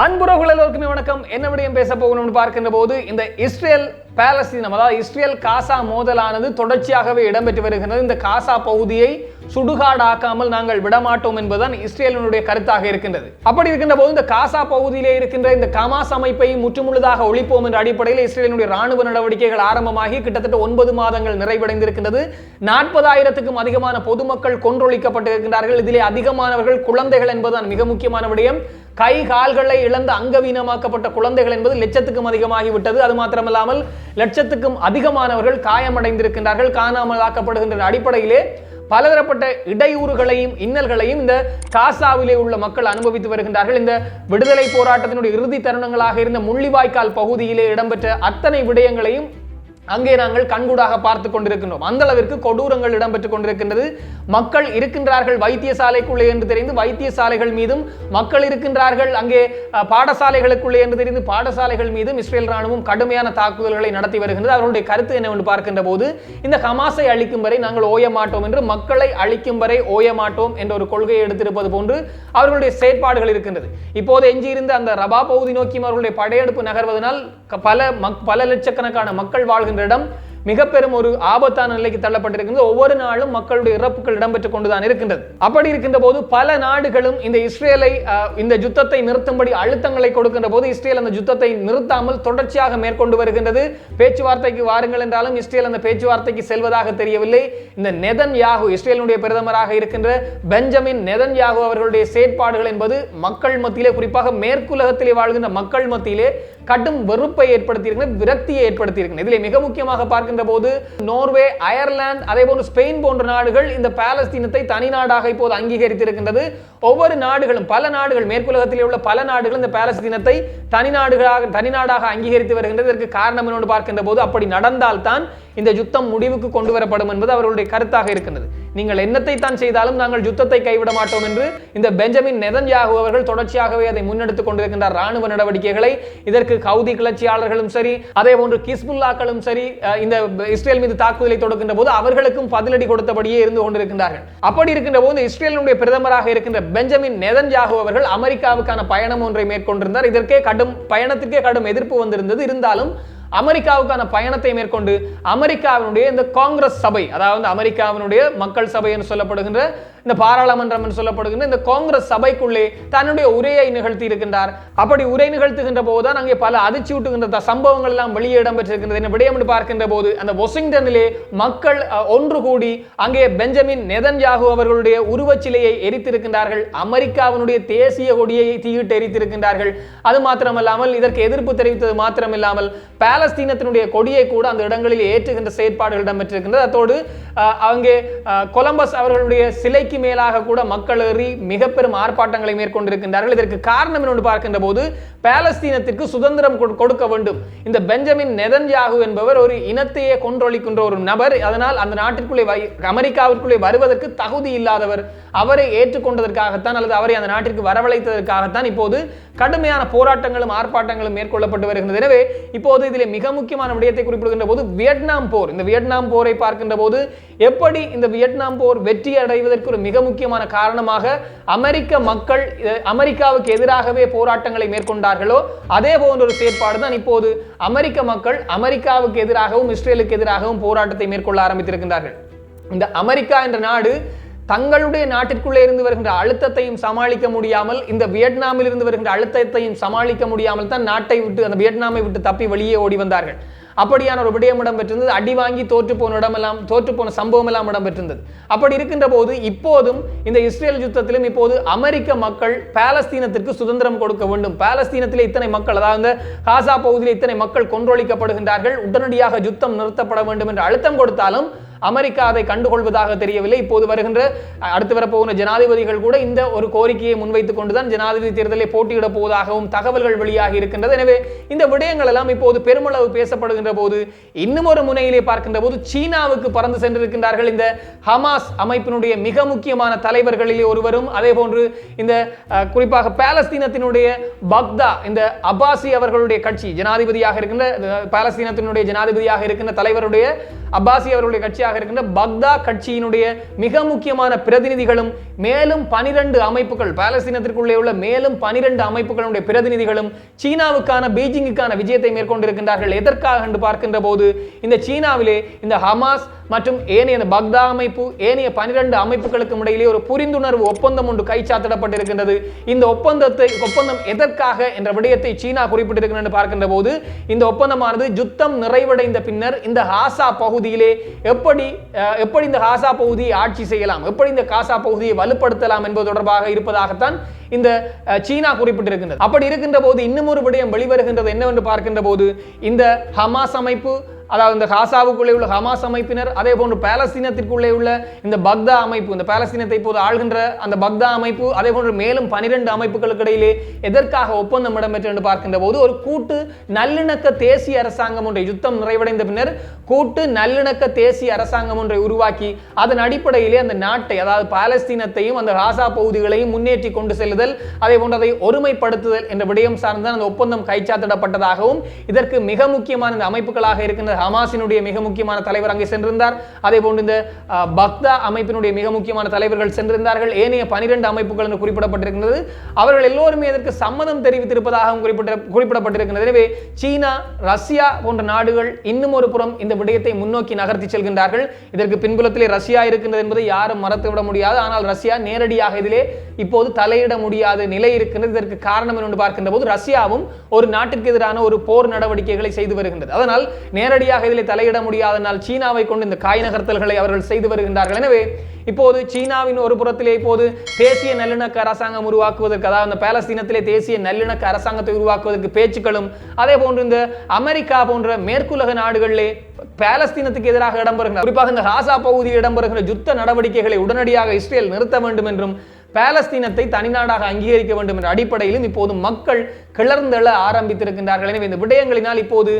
அன்புறவுகள் எல்லோருக்குமே வணக்கம். என்ன விடயம் பேச போகணும்னு பார்க்கின்ற போது இந்த இஸ்ரேல் பாலஸ்தீனம் அதாவது இஸ்ரேல் காசா மோதலானது தொடர்ச்சியாகவே இடம்பெற்று வருகிறது இந்த காசா பகுதியை சுடுகாடாக்காமல் நாங்கள் விடமாட்டோம் என்பதுதான் இஸ்ரேலினுடைய கருத்தாக இருக்கின்றது. அப்படி இருக்கின்ற போது இந்த காசா பகுதியிலே இருக்கின்ற இந்த கமாஸ் அமைப்பை முற்றுமுழுதாக ஒழிப்போம் என்ற அடிப்படையில் இஸ்ரேலினுடைய ராணுவ நடவடிக்கைகள் ஆரம்பமாகி கிட்டத்தட்ட ஒன்பது மாதங்கள் நிறைவடைந்திருக்கின்றது. நாற்பதாயிரத்துக்கும் அதிகமான பொதுமக்கள் கொன்றொழிக்கப்பட்டிருக்கின்றார்கள். இதிலே அதிகமானவர்கள் குழந்தைகள் என்பதுதான் மிக முக்கியமான விடயம். கை கால்களை இழந்து அங்கவீனமாக்கப்பட்ட குழந்தைகள் என்பது லட்சத்துக்கும் அதிகமாகிவிட்டது. அது மாத்திரமல்லாமல் லட்சத்துக்கும் அதிகமானவர்கள் காயமடைந்திருக்கின்றார்கள். காணாமல் ஆக்கப்படுகின்ற அடிப்படையிலே பலதரப்பட்ட இடையூறுகளையும் இன்னல்களையும் இந்த காசாவிலே உள்ள மக்கள் அனுபவித்து வருகின்றார்கள். இந்த விடுதலை போராட்டத்தினுடைய இறுதி தருணங்களாக இருந்த முள்ளிவாய்க்கால் பகுதியிலே இடம்பெற்ற அத்தனை விடயங்களையும் அங்கே நாங்கள் கண்கூடாக பார்த்து கொண்டிருக்கின்றோம். அந்த அளவிற்கு கொடூரங்கள் இடம்பெற்றுக் கொண்டிருக்கின்றது. மக்கள் இருக்கின்றார்கள் வைத்தியசாலைக்குள்ளே என்று தெரிந்து வைத்தியசாலைகள் மீதும் மக்கள் இருக்கின்றார்கள் அங்கே பாடசாலைகளுக்குள்ளே என்று தெரிந்து பாடசாலைகள் மீதும் இஸ்ரேல் ராணுவம் கடுமையான தாக்குதல்களை நடத்தி வருகின்றது. அவர்களுடைய கருத்து என்னவென்று பார்க்கின்ற போது இந்த ஹமாஸை அழிக்கும் வரை நாங்கள் ஓய மாட்டோம் என்று மக்களை அழிக்கும் வரை ஓய மாட்டோம் என்ற ஒரு கொள்கையை எடுத்திருப்பது போன்று அவர்களுடைய செயற்பாடுகள் இருக்கின்றது. இப்போது எஞ்சியிருந்த அந்த ரபா பகுதி நோக்கி அவர்களுடைய படையெடுப்பு நகர்வதனால் பல மக் பல லட்சக்கணக்கான மக்கள் வாழ்கின்ற இடம் மிக பெரும் ஒரு ஆபத்தான நிலைக்கு தள்ளப்பட்டிருக்கின்றது ஒவ்வொரு நாளும் மக்களுடைய இறப்புகள் இடம்பெற்றுக் கொண்டுதான் இருக்கின்றது. அப்படி இருக்கின்ற போது பல நாடுகளும் இந்த இஸ்ரேலை இந்த யுத்தத்தை நிறுத்தும்படி அழுத்தங்களை கொடுக்கின்ற போது இஸ்ரேல் அந்த யுத்தத்தை நிறுத்தாமல் தொடர்ச்சியாக மேற்கொண்டு வருகின்றது. பேச்சுவார்த்தைக்கு வாருங்கள் என்றாலும் இஸ்ரேல் அந்த பேச்சுவார்த்தைக்கு செல்வதாக தெரியவில்லை. இந்த நெதன் யாகு இஸ்ரேலினுடைய பிரதமராக இருக்கின்ற பெஞ்சமின் நெதன் யாகு அவர்களுடைய செயற்பாடுகள் என்பது மக்கள் மத்தியிலே குறிப்பாக மேற்குலகத்திலே வாழ்கின்ற மக்கள் மத்தியிலே கடும் வெறுப்பை ஏற்படுத்தியிருக்கிறது விரக்தியை ஏற்படுத்தியிருக்கிறது. இதில் மிக முக்கியமாக பார்க்கின்ற போது நோர்வே அயர்லாந்து அதே போன்று ஸ்பெயின் போன்ற நாடுகள் இந்த பாலஸ்தீனத்தை தனி நாடாக இப்போது அங்கீகரித்திருக்கின்றது. ஒவ்வொரு நாடுகளும் பல நாடுகள் மேற்குலகத்தில் உள்ள பல நாடுகள் இந்த பாலஸ்தீனத்தை தனி நாடுகளாக தனி நாடாக அங்கீகரித்து வருகின்றது. இதற்கு காரணம் என்னோடு பார்க்கின்ற போது அப்படி நடந்தால்தான் இந்த யுத்தம் முடிவுக்கு கொண்டு வரப்படும் என்பது அவர்களுடைய கருத்தாக இருக்கின்றது. நீங்கள் என்னத்தை தான் செய்தாலும் நாங்கள் யுத்தத்தை கைவிட மாட்டோம் என்று இந்த பெஞ்சமின் நெதன்யாகு அவர்கள் தொடர்ச்சியாகவே அதை முன்னெடுத்துக் கொண்டிருக்கின்றார் ராணுவ நடவடிக்கைகளை. இதற்கு கவுதி கிளர்ச்சியாளர்களும் சரி அதே போன்று கிஸ்புல்லாக்களும் சரி அஹ், இந்த இஸ்ரேல் மீது தாக்குதலை தொடுக்கின்ற போது அவர்களுக்கும் பதிலடி கொடுத்தபடியே இருந்து கொண்டிருக்கின்றார்கள். அப்படி இருக்கின்ற போது இஸ்ரேலினுடைய பிரதமராக இருக்கின்ற பெஞ்சமின் நெதன்யாகு அவர்கள் அமெரிக்காவுக்கான பயணம் ஒன்றை மேற்கொண்டிருந்தார். இதற்கே கடும் பயணத்திற்கே கடும் எதிர்ப்பு வந்திருந்தது. இருந்தாலும் அமெரிக்காவுக்கான பயணத்தை மேற்கொண்டு அமெரிக்காவினுடைய இந்த காங்கிரஸ் சபை அதாவது அமெரிக்காவினுடைய மக்கள் சபை என்று சொல்லப்படுகின்ற இந்த பாராளுமன்றம் என்று சொல்லப்படுகின்ற இந்த காங்கிரஸ் சபைக்குள்ளே தன்னுடைய உரையை நிகழ்த்தி இருக்கின்றார் அப்படி உரை நிகழ்த்துகின்ற போதுதான் அங்கே பல அதிர்ச்சி ஊட்டுகின்ற சம்பவங்கள் எல்லாம் வெளியே இடம்பெற்றிருக்கின்றது என்ன விடயம் என்று பார்க்கின்ற போது அந்த வாஷிங்டனிலே மக்கள் ஒன்று கூடி அங்கே பெஞ்சமின் நெதன்யாகு அவர்களுடைய உருவச்சிலையை எரித்திருக்கின்றார்கள். அமெரிக்காவினுடைய தேசிய கொடியை தீயிட்டு எரித்திருக்கின்றார்கள். அது மாத்திரமல்லாமல் இதற்கு எதிர்ப்பு தெரிவித்தது மாத்திரமில்லாமல் பாலஸ்தீனத்தினுடைய கொடியை கூட அந்த இடங்களில் ஏற்றுகின்ற செயற்பாடுகள் இடம்பெற்றிருக்கின்றது. அத்தோடு அங்கே கொலம்பஸ் அவர்களுடைய சிலைக்கு மேலாக கூட மக்கள் ஏறி மிக பெரும் ஆர்ப்பாட்டங்களை மேற்கொண்டிருக்கின்றார்கள். இதற்கு காரணம் என்று பார்க்கின்ற போது பாலஸ்தீனத்திற்கு சுதந்திரம் கொடுக்க வேண்டும். இந்த பெஞ்சமின் நெதன்யாகு என்பவர் ஒரு இனத்தையே கொன்றொழிக்கின்ற ஒரு நபர். அதனால் அந்த நாட்டிற்குள்ளே அமெரிக்காவிற்குள்ளே வருவதற்கு தகுதி இல்லாதவர். அவரை ஏற்றுக்கொண்டதற்காகத்தான் அல்லது அவரை அந்த நாட்டிற்கு வரவழைத்ததற்காகத்தான் இப்போது கடுமையான போராட்டங்களும் ஆர்ப்பாட்டங்களும் மேற்கொள்ளப்பட்டு வருகின்றது. எனவே இப்போது இதிலே மிக முக்கியமான விடயத்தை குறிப்பிடுகின்ற போது வியட்நாம் போர். இந்த வியட்நாம் போரை பார்க்கின்ற போது எப்படி இந்த வியட்நாம் போர் வெற்றி அடைவதற்கு ஒரு மிக முக்கியமான காரணமாக அமெரிக்க மக்கள் அமெரிக்காவுக்கு எதிராகவே போராட்டங்களை மேற்கொண்டார்களோ அதே போன்ற ஒரு செயற்பாடு தான் இப்போது அமெரிக்க மக்கள் அமெரிக்காவுக்கு எதிராகவும் இஸ்ரேலுக்கு எதிராகவும் போராட்டத்தை மேற்கொள்ள ஆரம்பித்திருக்கின்றார்கள். இந்த அமெரிக்கா என்ற நாடு தங்களுடைய நாட்டிற்குள்ளே இருந்து வருகின்ற அழுத்தத்தையும் சமாளிக்க முடியாமல் இந்த வியட்நாமில் இருந்து வருகின்ற அழுத்தத்தையும் சமாளிக்க முடியாமல் தான் நாட்டை விட்டு அந்த வியட்நாமை விட்டு தப்பி வெளியே ஓடி வந்தார்கள். அப்படியான ஒரு விடயம் இடம்பெற்றிருந்தது. அடி வாங்கி தோற்று போன இடமெல்லாம் தோற்று போன சம்பவம் எல்லாம் இடம்பெற்றிருந்தது. அப்படி இருக்கின்ற போது இப்போதும் இந்த இஸ்ரேல் யுத்தத்திலும் இப்போது அமெரிக்க மக்கள் பாலஸ்தீனத்திற்கு சுதந்திரம் கொடுக்க வேண்டும். பாலஸ்தீனத்தில் இத்தனை மக்கள் அதாவது இந்த காசா பகுதியில் இத்தனை மக்கள் கொன்றொழிக்கப்படுகின்றார்கள். உடனடியாக யுத்தம் நிறுத்தப்பட வேண்டும் என்று அழுத்தம் கொடுத்தாலும் அமெரிக்கா அதை கண்டுகொள்வதாக தெரியவில்லை. இப்போது வருகின்ற அடுத்து வரப்போகிற ஜனாதிபதிகள் கூட இந்த ஒரு கோரிக்கையை முன்வைத்துக் கொண்டுதான் ஜனாதிபதி தேர்தலை போட்டியிட போவதாகவும் தகவல்கள் வெளியாகி இருக்கின்றது. எனவே இந்த விடயங்கள் எல்லாம் இப்போது பெருமளவு பேசப்படுகின்ற போது இன்னும் ஒரு முனையிலே பார்க்கின்ற போது சீனாவுக்கு பறந்து சென்றிருக்கின்றார்கள். இந்த ஹமாஸ் அமைப்பினுடைய மிக முக்கியமான தலைவர்களிலே ஒருவரும் அதே போன்று இந்த குறிப்பாக பாலஸ்தீனத்தினுடைய பக்தா இந்த அப்பாசி அவர்களுடைய கட்சி ஜனாதிபதியாக இருக்கின்ற பாலஸ்தீனத்தினுடைய ஜனாதிபதியாக இருக்கின்ற தலைவருடைய அப்பாசி அவர்களுடைய கட்சியாக இருக்கின்ற பக்தா கட்சியினுடைய மிக முக்கியமான பிரதிநிதிகளும் மேலும் பனிரெண்டு அமைப்புகள் பாலஸ்தீனத்திற்குள்ளே உள்ள மேலும் பனிரெண்டு அமைப்புகளுடைய பிரதிநிதிகளும் சீனாவுக்கான பீஜிங்குக்கான விஜயத்தை மேற்கொண்டிருக்கின்றார்கள். எதற்காக என்று பார்க்கின்ற போது இந்த சீனாவிலே இந்த ஹமாஸ் மற்றும் ஏனைய பக்தா அமைப்பு ஏனைய பனிரெண்டு அமைப்புகளுக்கும் இடையிலே ஒரு புரிந்துணர்வு ஒப்பந்தம் ஒன்று கைச்சாத்திடப்பட்டிருக்கின்றது. இந்த ஒப்பந்தத்தை ஒப்பந்தம் எதற்காக என்ற விடயத்தை சீனா குறிப்பிட்டிருக்கிறது பார்க்கின்ற போது இந்த ஒப்பந்தமானது யுத்தம் நிறைவடைந்த பின்னர் இந்த ஹாசா பகுதியிலே எப்படி எப்படி எப்படி இந்த ஹாசா பகுதியை ஆட்சி செய்யலாம் எப்படி இந்த காசா பகுதியை வலுப்படுத்தலாம் என்பது தொடர்பாக இருப்பதாகத்தான் இந்த சீனா குறிப்பிட்டிருக்கின்றது. அப்படி இருக்கின்ற போது இன்னும் ஒரு விடயம் வெளிவருகின்றது என்னவென்று பார்க்கின்ற போது இந்த ஹமாஸ் அமைப்பு அதாவது இந்த ஹாசாவுக்குள்ளே உள்ள ஹமாஸ் அமைப்பினர் அதே போன்று பாலஸ்தீனத்திற்குள்ளே உள்ள இந்த பக்தா அமைப்பு இந்த பாலஸ்தீனத்தை இப்போது ஆள்கின்ற அந்த பக்தா அமைப்பு அதே போன்று மேலும் பனிரெண்டு அமைப்புகளுக்கு இடையிலே எதற்காக ஒப்பந்தம் இடம்பெற்று என்று பார்க்கின்ற போது ஒரு கூட்டு நல்லிணக்க தேசிய அரசாங்கம் ஒன்றை யுத்தம் நிறைவடைந்த பின்னர் கூட்டு நல்லிணக்க தேசிய அரசாங்கம் ஒன்றை உருவாக்கி அதன் அடிப்படையிலே அந்த நாட்டை அதாவது பாலஸ்தீனத்தையும் அந்த ஹாசா பகுதிகளையும் முன்னேற்றி கொண்டு செல்லுதல் அதே போன்று அதை ஒருமைப்படுத்துதல் என்ற விடயம் சார்ந்த அந்த ஒப்பந்தம் கைச்சாத்திடப்பட்டதாகவும் இதற்கு மிக முக்கியமான இந்த அமைப்புகளாக இருக்கின்ற ஹமாஸினுடைய மிக முக்கியமான தலைவர் அங்கே சென்றிருந்தார். அதே போன்று இந்த பக்தா அமைப்பினுடைய மிக முக்கியமான தலைவர்கள் சென்றிருந்தார்கள். ஏனைய பனிரெண்டு அமைப்புகள் என்று குறிப்பிடப்பட்டிருக்கிறது. அவர்கள் எல்லோருமே இதற்கு சம்மதம் தெரிவித்திருப்பதாகவும் குறிப்பிட்ட குறிப்பிடப்பட்டிருக்கிறது. எனவே சீனா ரஷ்யா போன்ற நாடுகள் இன்னும் ஒரு புறம் இந்த விடயத்தை முன்னோக்கி நகர்த்தி செல்கின்றார்கள். இதற்கு பின்புலத்திலே ரஷ்யா இருக்கின்றது என்பதை யாரும் மறத்துவிட முடியாது. ஆனால் ரஷ்யா நேரடியாக இதிலே இப்போது தலையிட முடியாத நிலை இருக்கின்றது. இதற்கு காரணம் என்று பார்க்கின்ற போது ரஷ்யாவும் ஒரு நாட்டிற்கு எதிரான ஒரு போர் நடவடிக்கைகளை செய்து வருகின்றது. அதனால் நேரடி உடனடியாக இதில் தலையிட முடியாதனால் சீனாவை கொண்டு இந்த காய் நகர்த்தல்களை அவர்கள் செய்து வருகின்றார்கள். எனவே இப்போது சீனாவின் ஒரு புறத்திலே இப்போது தேசிய நல்லிணக்க அரசாங்கம் உருவாக்குவதற்கு அதாவது அந்த பாலஸ்தீனத்திலே தேசிய நல்லிணக்க அரசாங்கத்தை உருவாக்குவதற்கு பேச்சுக்களும் அதே போன்று இந்த அமெரிக்கா போன்ற மேற்குலக நாடுகளிலே பாலஸ்தீனத்துக்கு எதிராக இடம்பெறுகிறார் குறிப்பாக இந்த ஹாசா பகுதியில் இடம்பெறுகின்ற யுத்த நடவடிக்கைகளை உடனடியாக இஸ்ரேல் நிறுத்த வேண்டும் என்றும் பாலஸ்தீனத்தை தனிநாடாக அங்கீகரிக்க வேண்டும் என்ற அடிப்படையிலும் இப்போது மக்கள் கிளர்ந்தெழ ஆரம்பித்திருக்கின்றார்கள். எனவே இந்த விடயங்களினால் இப்போது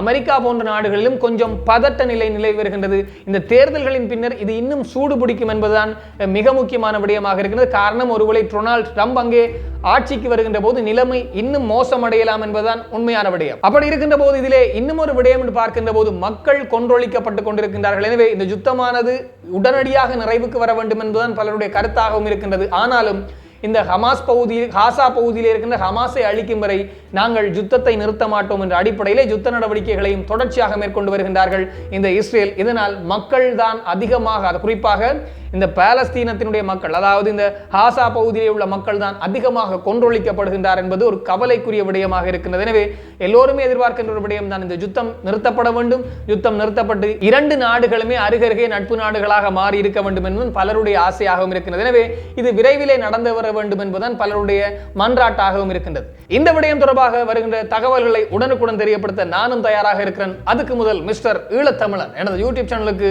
அமெரிக்கா போன்ற நாடுகளிலும் கொஞ்சம் பதட்ட நிலை நிலை வருகின்றது. இந்த தேர்தல்களின் பின்னர் இது இன்னும் சூடு பிடிக்கும் என்பதுதான் மிக முக்கியமான விடயமாக இருக்கிறது. காரணம் ஒருவேளை டொனால்ட் ட்ரம்ப் அங்கே ஆட்சிக்கு வருகின்ற போது நிலைமை இன்னும் மோசமடையலாம் என்பதுதான் உண்மையான விடயம். அப்படி இருக்கின்ற போது இதிலே இன்னும் ஒரு விடயம் என்று பார்க்கின்ற போது மக்கள் கொன்றொழிக்கப்பட்டு கொண்டிருக்கின்றார்கள். எனவே இந்த யுத்தமானது உடனடியாக நிறைவுக்கு வர வேண்டும் என்பதுதான் பலருடைய கருத்தாகவும் இருக்கின்றது. ஆனாலும் இந்த ஹமாஸ் பகுதியில் காசா பகுதியில் இருக்கின்ற ஹமாஸை அழிக்கும் வரை நாங்கள் யுத்தத்தை நிறுத்த மாட்டோம் என்ற அடிப்படையிலே யுத்த நடவடிக்கைகளையும் தொடர்ச்சியாக மேற்கொண்டு வருகின்றார்கள். இந்த இஸ்ரேல் இதனால் மக்கள் தான் அதிகமாக அது குறிப்பாக இந்த பாலஸ்தீனத்தினுடைய மக்கள் அதாவது இந்த ஹாசா பகுதியிலே உள்ள மக்கள் தான் அதிகமாக கொன்றொழிக்கப்படுகின்றார் என்பது ஒரு கவலைக்குரிய விடயமாக இருக்கின்றது எனவே எல்லோருமே எதிர்பார்க்கின்ற ஒரு விடயம் தான் இந்த யுத்தம் நிறுத்தப்பட வேண்டும். யுத்தம் நிறுத்தப்பட்டு இரண்டு நாடுகளுமே அருகருகே நட்பு நாடுகளாக மாறி இருக்க வேண்டும் என்பது பலருடைய ஆசையாகவும் இருக்கின்றது எனவே இது விரைவிலே நடந்து வர வேண்டும் என்பதுதான் பலருடைய மன்றாட்டாகவும் இருக்கின்றது. இந்த விடயம் தொடர்பாக வருகின்ற தகவல்களை உடனுக்குடன் தெரியப்படுத்த நானும் தயாராக இருக்கிறேன். அதுக்கு முதல் மிஸ்டர் ஈழத்தமிழன் எனது யூடியூப் சேனலுக்கு